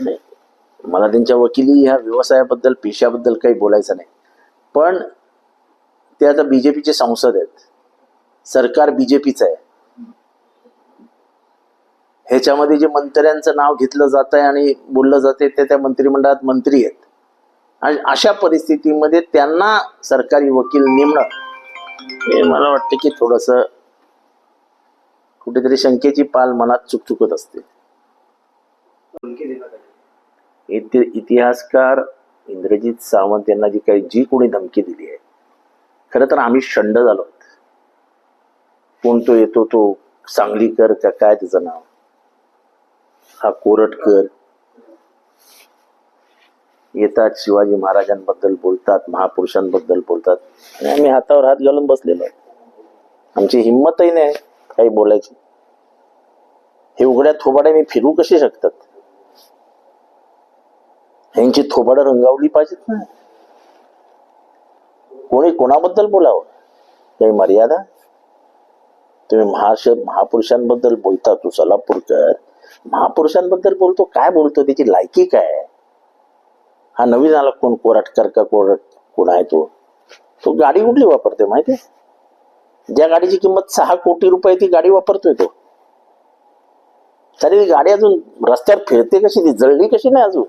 नाही मला त्यांच्या वकिली ह्या व्यवसायाबद्दल पेशाबद्दल काही बोलायचं नाही. पण ते आता बीजेपीचे संसद आहेत. सरकार बीजेपीचं आहे. ह्याच्यामध्ये जे मंत्र्यांचं नाव घेतलं जात आहे आणि बोललं जाते ते त्या मंत्रिमंडळात मंत्री आहेत. आणि अशा परिस्थितीमध्ये त्यांना सरकारी वकील नेमणं हे मला वाटतं की थोडस कुठेतरी शंकेची पाल मनात चुकचुकत असते. इति- इतिहासकार इंद्रजित सावंत यांना जी काही जी कोणी धमकी दिली आहे खरं तर आम्ही शंड झालो कोण तो येतो तो सांगलीकर का काय त्याचं नाव? हा कोरटकर. येतात शिवाजी महाराजांबद्दल बोलतात महापुरुषांबद्दल बोलतात. आणि आम्ही हातावर हात घालून बसलेलो आमची हिंमतही नाही काही बोलायची. हे उघड्या थोबाड्याने फिरू कसे शकतात? यांची थोबाडं रंगावली पाहिजेत ना. कोणी कोणाबद्दल बोलावं? काही मर्यादा? तुम्ही महाश महापुरुषांबद्दल बोलता तू सलापूरकर. महापुरुषांबद्दल बोलतो काय बोलतो? त्याची लायकी काय? हा नवीन आला कोण? कोराटकर का कोरट कोण आहे तो? तो गाडी कुठली वापरते माहितीये? ज्या गाडीची किंमत सहा कोटी रुपये ती गाडी वापरतोय तो. तरी ती गाडी अजून रस्त्यावर फिरते कशी? ती जळली कशी नाही अजून?